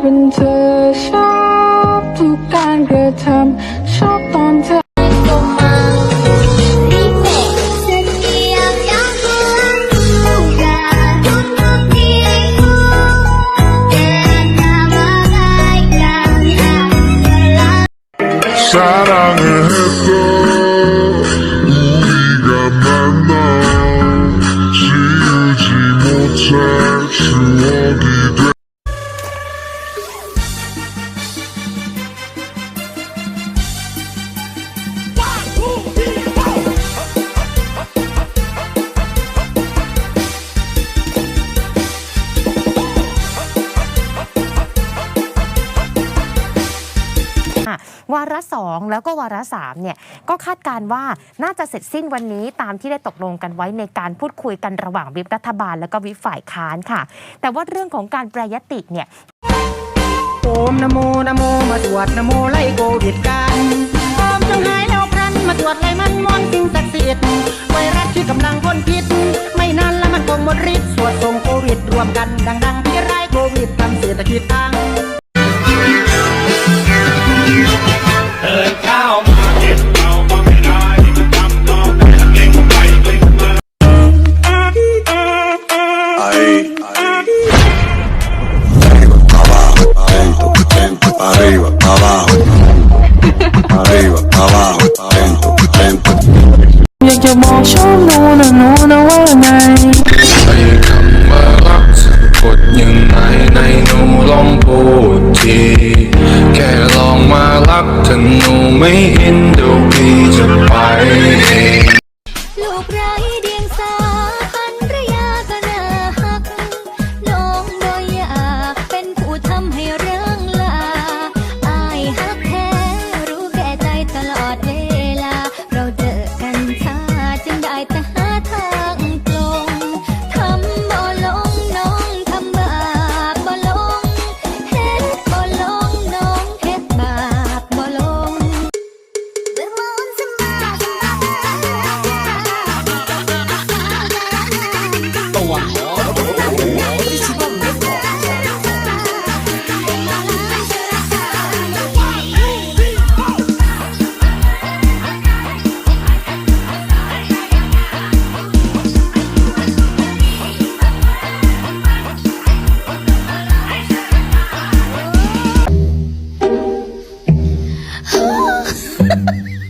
เป็นเธอชอบทุกการกระทำชอบตอนเธอ Setiap gangguan sudah untuk diriku Dan bagaikan yang telah 사랑을 했어 우리가 만나 지우지 못할 추억 วาระสองแล้วก็วาระสามเนี่ยก็คาดการว่าน่าจะเสร็จสิ้นวันนี้ตามที่ได้ตกลงกันไว้ในการพูดคุยกันระหว่างวิปรัฐบาล แล้วก็วิฝ่ายค้านค่ะ แต่ว่าเรื่องของการแปรยติเนี่ยโอมนโมนโมมาตรวจนโมไล่โควิดกันโอมจงหายแล้วพรันมาตรวจไล่มันมอนสิ่งศักดิ์สิทธิ์ไวรัสที่กำลังพ่นพิษ ไม่นานแล้วมันคงหมดฤทธิ์สวดส่งโควิดรวมกันดังๆที่ไร้โควิดทำเศรษฐกิจพัง lento, arriba, abajo, arriba, abajo, lento, lento. อยากจะบอกชอบหนูนะหนูนะว่าไงใช้คำว่ารักสะกดยังไงในหนูลองพูดทีแค่ลองมารักถ้าหนูไม่เห็นเดี๋ยวพี่จะไปเอง Mm-hmm.